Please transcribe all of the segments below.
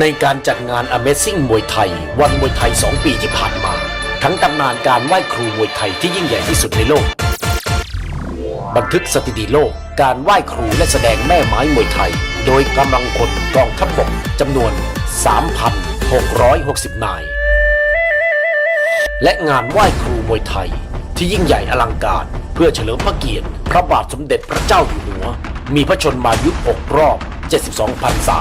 ในการจัดงาน Amazing มวยไทย วันมวยไทย 2 ปีที่ผ่านมา ทั้งตำนานการไหว้ครูมวยไทยที่ยิ่งใหญ่ที่สุดในโลก บันทึกสถิติโลก การไหว้ครูและแสดงแม่ไม้มวยไทย โดยกำลังพลกองทัพบกจำนวน 3,660 นาย และงานไหว้ครูมวยไทย ที่ยิ่งใหญ่อลังการ เพื่อเฉลิมพระเกียรติ พระบาทสมเด็จพระเจ้าอยู่หัว มีพระชนมายุ 6 รอบ 72พรรษา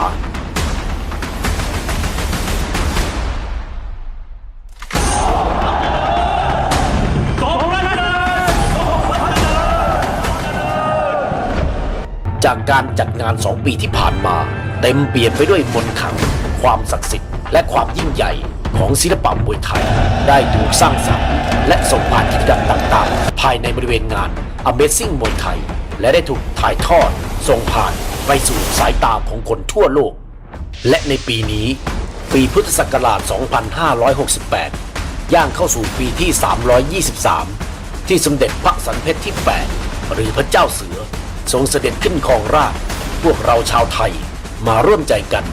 จากการจัดงาน2ปีที่ผ่านมา เต็มเปลี่ยนไปด้วยมนต์ขลัง ความศักดิ์สิทธิ์และความยิ่งใหญ่ของศิลปะมวยไทย ได้ถูกสร้างสรรค์และส่งผ่านกิจกรรมต่างๆ ภายในบริเวณงาน Amazing มวยไทย และได้ถูกถ่ายทอด ส่งผ่านไปสู่สายตาของคนทั่วโลก และในปีนี้ ปีพุทธศักราช 2568 ย่างเข้าสู่ปีที่ 323 ที่สมเด็จพระสันเพชรที่ 8 หรือพระเจ้าเสือ ทรงเสด็จขึ้นครองราชพวกเราชาวไทยมาร่วมใจกัน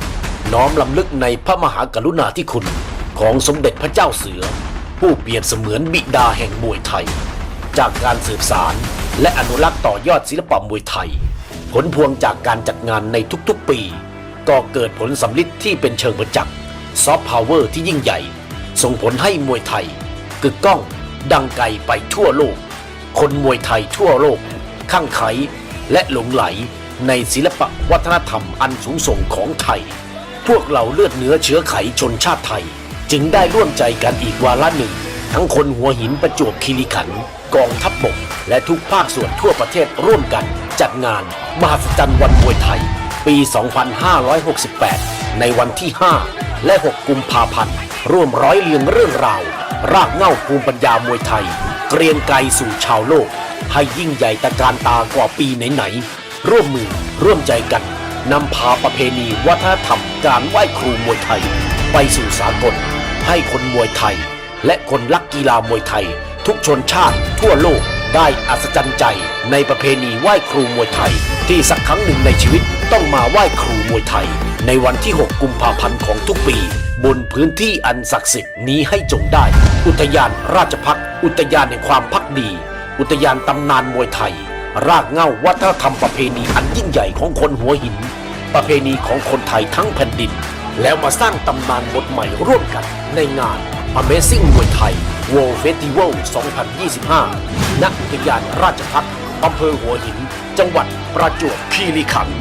น้อมลำลึกในพระมหากรุณาธิคุณของสมเด็จพระเจ้าเสือ ผู้เปรียบเสมือนบิดาแห่งมวยไทย จากการสืบสารและอนุรักษ์ต่อยอดศิลปะมวยไทย ผลพวงจากการจัดงานในทุกๆปี ก็เกิดผลสำลิดที่เป็นเชิงประจักษ์ซอฟต์พาวเวอร์ที่ยิ่งใหญ่ ส่งผลให้มวยไทยกึกก้องดังไกลไปทั่วโลก คนมวยไทยทั่วโลกข้างไข และหลงไหลในศิลปะวัฒนธรรมอันสูงส่งของไทย พวกเราเลือดเนื้อเชื้อไขชนชาติไทย จึงได้ร่วมใจกันอีกวาระหนึ่ง ทั้งคนหัวหินประจวบคีรีขันธ์กองทัพบบกและทุกภาคส่วนทั่วประเทศร่วมกัน จัดงาน มหัศจรรย์วันมวยไทย ปี 2568 ในวันที่ 5 และ 6 กุมภาพันธ์ร่วมร้อยเรียงเรื่องราว รากเหง้าภูมิปัญญามวยไทย เกรียงไกรสู่ชาวโลก ให้ยิ่งใหญ่ตะการตากว่าปีไหนๆร่วมมือร่วมใจกันนำพาประเพณีวัฒนธรรมการไหว้ครูมวยไทย ไปสู่สากล ให้คนมวยไทย และคนรักกีฬามวยไทย ทุกชนชาติทั่วโลก ได้อัศจรรย์ใจในประเพณีไหว้ครูมวยไทย ที่สักครั้งหนึ่งในชีวิตต้องมาไหว้ครูมวยไทย ในวันที่ 6 กุมภาพันธ์ของทุกปี บนพื้นที่อันศักดิ์สิทธิ์นี้ให้จงได้ อุทยานราชพักอุทยานแห่งความพักดี อุทยานตำนานมวยไทย รากเหง้าวัฒนธรรมประเพณีอันยิ่งใหญ่ของคนหัวหิน ประเพณีของคนไทยทั้งแผ่นดิน แล้วมาสร้างตำนานบทใหม่ร่วมกันในงาน Amazing มวยไทย World Festival 2025 ณ อุทยานราชพัฒน์อำเภอหัวหิน จังหวัดประจวบคีรีขันธ์